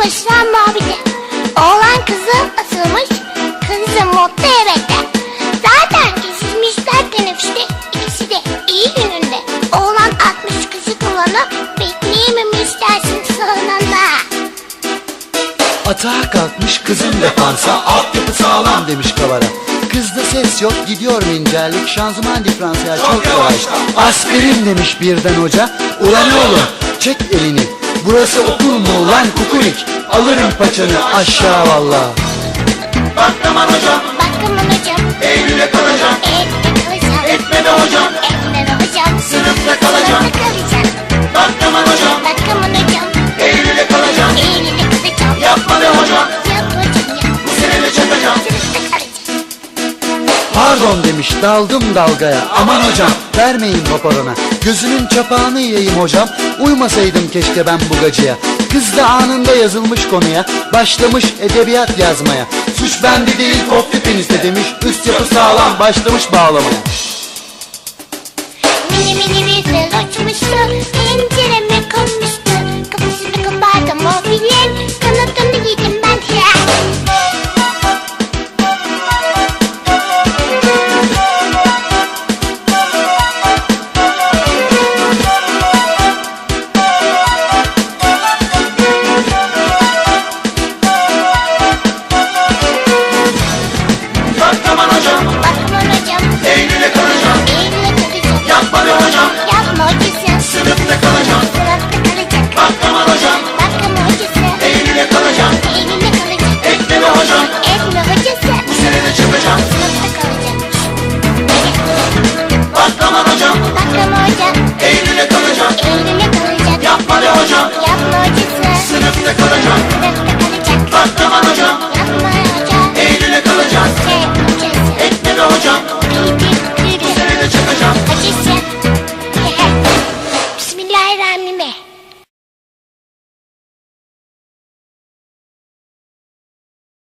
asılmış Fen Bobide. Oğlan kızı asılmış, kızı mutlu evde. Zaten kesilmişler teneffüste, ikisi de iyi gününde. Oğlan atmış kızı kullanıp bekleyememiş dersin sonunda. Atağa kalkmış kızım defansa, altyapı sağlam demiş kavara. Kızda ses yok gidiyor mincerlik Şanzıman diferansiyel çok, çok yavaş Aspirin demiş birden hoca Ulan oğlum çek elini Burası okul mu ulan kukurik? Alırım paçanı aşağı valla. Pardon demiş daldım dalgaya. Aman hocam vermeyin paparona. Gözünün çapağını yiyeyim hocam. Uymasaydım keşke ben bu gacıya. Kız da anında yazılmış konuya. Başlamış edebiyat yazmaya. Suç bende değil kop tüpenizde demiş. Üst yapı sağlam başlamış bağlamaya. Mini mini bir fel uçmuştu Pencereme